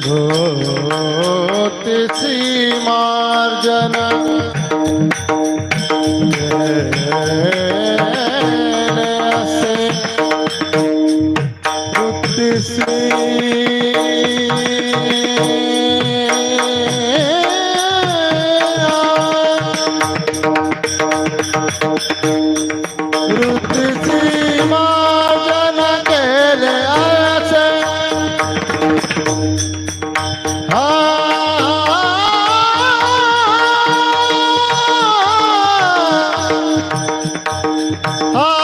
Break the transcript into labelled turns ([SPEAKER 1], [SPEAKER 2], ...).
[SPEAKER 1] ধোতে সীমার্জন আসে Shri Thank you. 啊